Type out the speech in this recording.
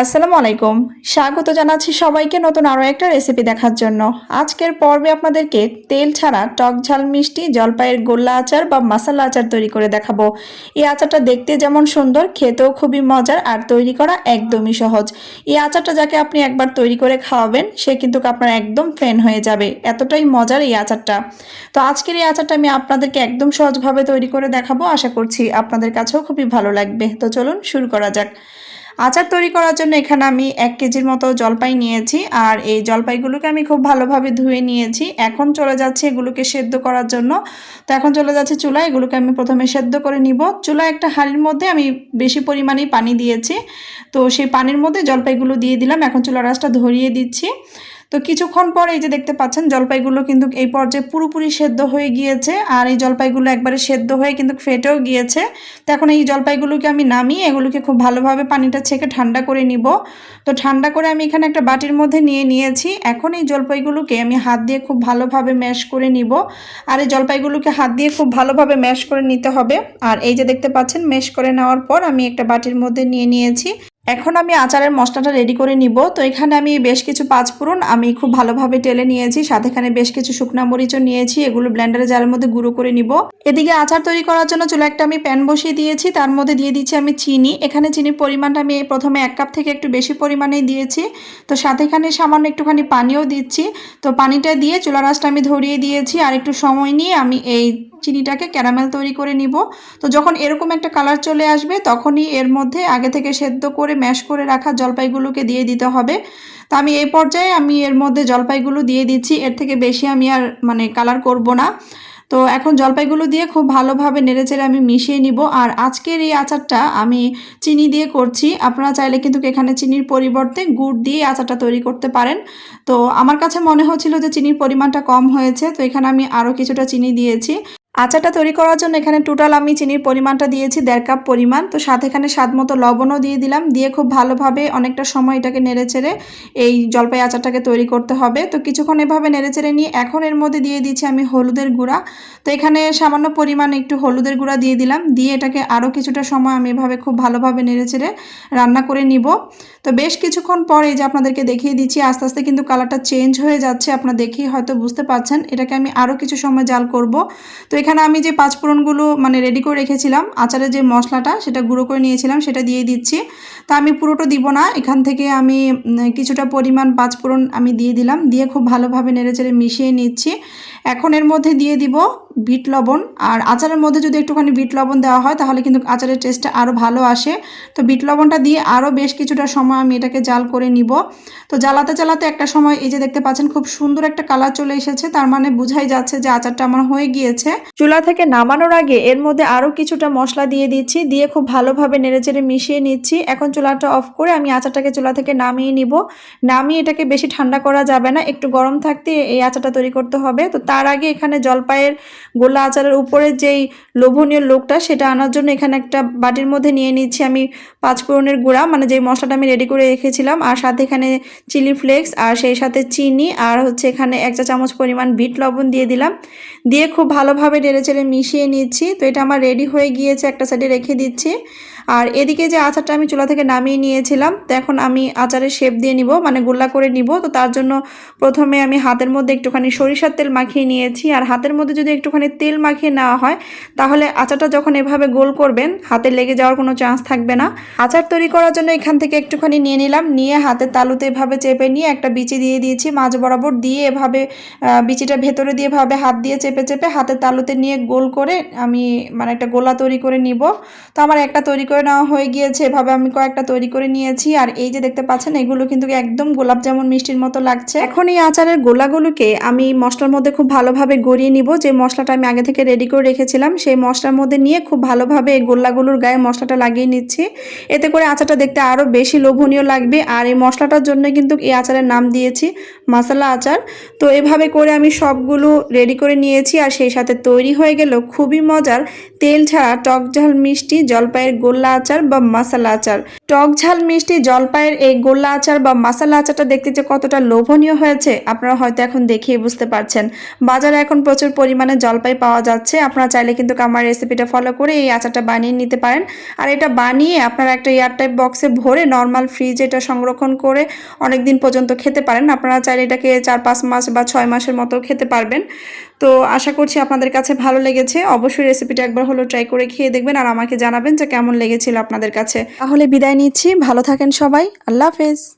আসসালামু আলাইকুম। স্বাগত জানাচ্ছি সবাইকে নতুন আরও একটা রেসিপি দেখার জন্য। আজকের পর্বে আপনাদেরকে তেল ছাড়া টক ঝাল, মিষ্টি, জলপাইয়ের গোল্লা আচার বা মশালা আচার তৈরি করে দেখাবো। এই আচারটা দেখতে যেমন সুন্দর, খেতেও খুবই মজার আর তৈরি করা একদমই সহজ। এই আচারটা যাকে আপনি একবার তৈরি করে খাওয়াবেন, সে কিন্তু আপনার একদম ফ্যান হয়ে যাবে। এতটাই মজার এই আচারটা। তো আজকের এই আচারটা আমি আপনাদেরকে একদম সহজভাবে তৈরি করে দেখাবো। আশা করছি আপনাদের কাছেও খুবই ভালো লাগবে। তো চলুন শুরু করা যাক। আচার তৈরি করার জন্য এখানে আমি এক কেজির মতো জলপাই নিয়েছি, আর এই জলপাইগুলোকে আমি খুব ভালোভাবে ধুয়ে নিয়েছি। এখন চলে যাচ্ছে এগুলোকে সেদ্ধ করার জন্য। তো এখন চলে যাচ্ছে চুলা এগুলোকে আমি প্রথমে সেদ্ধ করে নিব। চুলা একটা হাঁড়ির মধ্যে আমি বেশি পরিমাণেই পানি দিয়েছি। তো সেই পানির মধ্যে জলপাইগুলো দিয়ে দিলাম। এখন চুলা রাসটা ধরিয়ে দিচ্ছি। তো কিছুক্ষণ পরে এই যে দেখতে পাচ্ছেন, জলপাইগুলো কিন্তু এই পর্যায়ে পুরোপুরি সেদ্ধ হয়ে গিয়েছে আর এই জলপাইগুলো একবারে সেদ্ধ হয়ে কিন্তু ফেটেও গিয়েছে। তো এখন এই জলপাইগুলোকে আমি নামিয়ে এগুলোকে খুব ভালোভাবে পানিটা ছেঁকে ঠান্ডা করে নিব। তো ঠান্ডা করে আমি এখানে একটা বাটির মধ্যে নিয়ে নিয়েছি। এখন এই জলপাইগুলোকে আমি হাত দিয়ে খুব ভালোভাবে ম্যাশ করে নিব। আর এই জলপাইগুলোকে হাত দিয়ে খুব ভালোভাবে ম্যাশ করে নিতে হবে। আর এই যে দেখতে পাচ্ছেন, ম্যাশ করে নেওয়ার পর আমি একটা বাটির মধ্যে নিয়ে নিয়েছি। এখন আমি আচারের মশলাটা রেডি করে নিব। তো এখানে আমি বেশ কিছু পাঁচ পাঁচফোড়ন আমি খুব ভালোভাবে টেলে নিয়েছি, সাথে এখানে বেশ কিছু শুকনা মরিচও নিয়েছি, এগুলো ব্লেন্ডারে জারের মধ্যে গুঁড়ো করে নিব। এদিকে আচার তৈরি করার জন্য চুলা একটা আমি প্যান বসিয়ে দিয়েছি, তার মধ্যে দিয়ে দিচ্ছি আমি চিনি। এখানে চিনির পরিমাণটা আমি প্রথমে এক কাপ থেকে একটু বেশি পরিমাণেই দিয়েছি। তো সাথে এখানে সামান্য একটুখানি পানিও দিচ্ছি। তো পানিটা দিয়ে চুলা রাসটা আমি ধরিয়ে দিয়েছি, আর একটু সময় নিয়ে আমি এই চিনিটাকে ক্যারামেল তৈরি করে নিব। তো যখন এরকম একটা কালার চলে আসবে, তখনই এর মধ্যে আগে থেকে সেদ্ধ করে ম্যাশ করে রাখা জলপাইগুলোকে দিয়ে দিতে হবে। তো আমি এই পর্যায়ে আমি এর মধ্যে জলপাইগুলো দিয়ে দিচ্ছি। এর থেকে বেশি আমি আর মানে কালার করব না। তো এখন জলপাইগুলো দিয়ে খুব ভালোভাবে নেড়েচেড়ে আমি মিশিয়ে নিব। আর আজকের এই আচারটা আমি চিনি দিয়ে করছি। আপনারা চাইলে কিন্তু এখানে চিনির পরিবর্তে গুড় দিয়ে আচারটা তৈরি করতে পারেন। তো আমার কাছে মনে হচ্ছিল যে চিনির পরিমাণটা কম হয়েছে। তো এখানে আমি আরও কিছুটা চিনি দিয়েছি। আচারটা তৈরি করার জন্য এখানে টোটাল আমি চিনির পরিমাণটা দিয়েছি, দেড় কাপ পরিমাণ। তো সাথে এখানে স্বাদ মতো লবণও দিয়ে দিলাম। দিয়ে খুব ভালোভাবে অনেকটা সময় এটাকে নেড়ে নেড়েচেড়ে এই জলপাই আচারটাকে তৈরি করতে হবে। তো কিছুক্ষণ এভাবে নেড়েচেড়ে নিয়ে এখন এর মধ্যে দিয়ে দিচ্ছি আমি হলুদের গুঁড়া। তো এখানে সামান্য পরিমাণ একটু হলুদের গুঁড়া দিয়ে দিলাম। দিয়ে এটাকে আরও কিছুটা সময় আমি এভাবে খুব ভালোভাবে নেড়ে নেড়েচেড়ে রান্না করে নিব। তো বেশ কিছুক্ষণ পর এই যে আপনাদেরকে দেখিয়ে দিচ্ছি, আস্তে আস্তে কিন্তু কালারটা চেঞ্জ হয়ে যাচ্ছে। আপনারা দেখেই হয়তো বুঝতে পারছেন। এটাকে আমি আরও কিছু সময় জাল করব। তো এখানে আমি যে পাঁচফোড়নগুলো মানে রেডি করে রেখেছিলাম, আচারের যে মশলাটা সেটা গুঁড়ো করে নিয়েছিলাম, সেটা দিয়ে দিচ্ছি। তা আমি পুরোটা দিব না, এখান থেকে আমি কিছুটা পরিমাণ পাঁচফোড়ন আমি দিয়ে দিলাম, দিয়ে খুব ভালোভাবে নেড়েচেড়ে মিশিয়ে নিচ্ছি। এখন এর মধ্যে দিয়ে দিব বিট লবণ আর আচারের মধ্যে যদি একটুখানি বিট লবণ দেওয়া হয়, তাহলে কিন্তু আচারের টেস্টটা আরও ভালো আসে। তো বিট লবণটা দিয়ে আরও বেশ কিছুটা সময় আমি এটাকে জাল করে নিব। তো জ্বালাতে জ্বালাতে একটা সময় এই যে দেখতে পাচ্ছেন, খুব সুন্দর একটা কালার চলে এসেছে। তার মানে বোঝাই যাচ্ছে যে আচারটা আমার হয়ে গিয়েছে। চুলা থেকে নামানোর আগে এর মধ্যে আরও কিছুটা মশলা দিয়ে দিচ্ছি, দিয়ে খুব ভালোভাবে নেড়েচেড়ে মিশিয়ে নিচ্ছি। এখন চুলাটা অফ করে আমি আচারটাকে চুলা থেকে নামিয়ে নিব। নামিয়ে এটাকে বেশি ঠান্ডা করা যাবে না, একটু গরম থাকতে এই আচারটা তৈরি করতে হবে। তো তার আগে এখানে জলপাইয়ের গোলা আচারের উপরে যেই লোভনীয় লোকটা, সেটা আনার জন্য এখানে একটা বাটির মধ্যে নিয়ে নিচ্ছি আমি পাঁচফোড়নের গুঁড়া। মানে যেই মশলাটা আমি রেডি করে রেখেছিলাম, আর সাথে এখানে চিলি ফ্লেক্স আর সেই সাথে চিনি, আর হচ্ছে এখানে এক চা চামচ পরিমাণ বিট লবণ দিয়ে দিলাম। দিয়ে খুব ভালোভাবে নেড়ে চেড়ে মিশিয়ে নিচ্ছি। তো এটা আমার রেডি হয়ে গিয়েছে একটা সাইডে রেখে দিচ্ছি। আর এদিকে যে আচারটা আমি চুলা থেকে নামিয়ে নিয়েছিলাম, তো এখন আমি আচারের শেপ দিয়ে নিব মানে গোল্লা করে নিব। তো তার জন্য প্রথমে আমি হাতের মধ্যে একটুখানি সরিষার তেল মাখিয়ে নিয়েছি। আর হাতের মধ্যে যদি একটুখানি তেল মাখিয়ে নেওয়া হয়, তাহলে আচারটা যখন এভাবে গোল করবেন, হাতে লেগে যাওয়ার কোনো চান্স থাকবে না। আচার তৈরি করার জন্য এখান থেকে একটুখানি নিয়ে নিলাম। নিয়ে হাতের তালুতে এভাবে চেপে নিয়ে একটা বিচি দিয়ে দিয়েছি। মাঝ বরাবর দিয়ে এভাবে বিচিটা ভেতরে দিয়ে এভাবে হাত দিয়ে চেপে চেপে হাতের তালুতে নিয়ে গোল করে আমি মানে একটা গোলা তৈরি করে নিব। তো আমার একটা তৈরি করে নেওয়া হয়ে গিয়েছে। এভাবে আমি কয়েকটা তৈরি করে নিয়েছি। আর এই যে দেখতে পাচ্ছেন, এগুলো কিন্তু একদম গোলাপ যেমন মিষ্টির মতো লাগছে। এখন এই আচারের গোলাগুলোকে আমি মশলার মধ্যে খুব ভালোভাবে গড়িয়ে নিব। যে মশলাটা আমি আগে থেকে রেডি করে রেখেছিলাম। সেই মশলার মধ্যে নিয়ে খুব ভালোভাবে এই গোল্লাগুলোর গায়ে মশলাটা লাগিয়ে নিচ্ছি। এতে করে আচারটা দেখতে আরও বেশি লোভনীয় লাগবে। আর এই মশলাটার জন্য কিন্তু এই আচারের নাম দিয়েছি মশলা আচার। তো এভাবে করে আমি সবগুলো রেডি করে নিয়েছি আর সেই সাথে তৈরি হয়ে গেল খুবই মজার তেল ছাড়া টক ঝাল মিষ্টি জলপাইয়ের গোল্লা আচার বা মাসালা আচার। টক ঝাল মিষ্টি জলপাইয়ের এই গোল্লা আচার বা মাসালা আচারটা দেখতে যে কতটা লোভনীয় হয়েছে, আপনারা হয়তো এখন দেখিয়ে বুঝতে পারছেন। বাজারে এখন প্রচুর পরিমাণে জলপাই পাওয়া যাচ্ছে। আপনারা চাইলে কিন্তু আমার রেসিপিটা ফলো করে এই আচারটা বানিয়ে নিতে পারেন। আর এটা বানিয়ে আপনারা একটা এয়ারটাইপ বক্সে ভরে নর্মাল ফ্রিজে এটা সংরক্ষণ করে অনেক দিন পর্যন্ত খেতে পারেন। আপনারা চাইলে এটাকে চার পাঁচ মাস বা ছয় মাসের মতো খেতে পারবেন। তো আশা করছি আপনাদের কাছে ভালো লেগেছে। অবশ্যই রেসিপিটা একবার হলো ট্রাই করে খেয়ে দেখবেন আর আমাকে জানাবেন যে কেমন লেগেছিল আপনাদের কাছে। তাহলে বিদায় নিচ্ছি। ভালো থাকেন সবাই। আল্লাহ হাফেজ।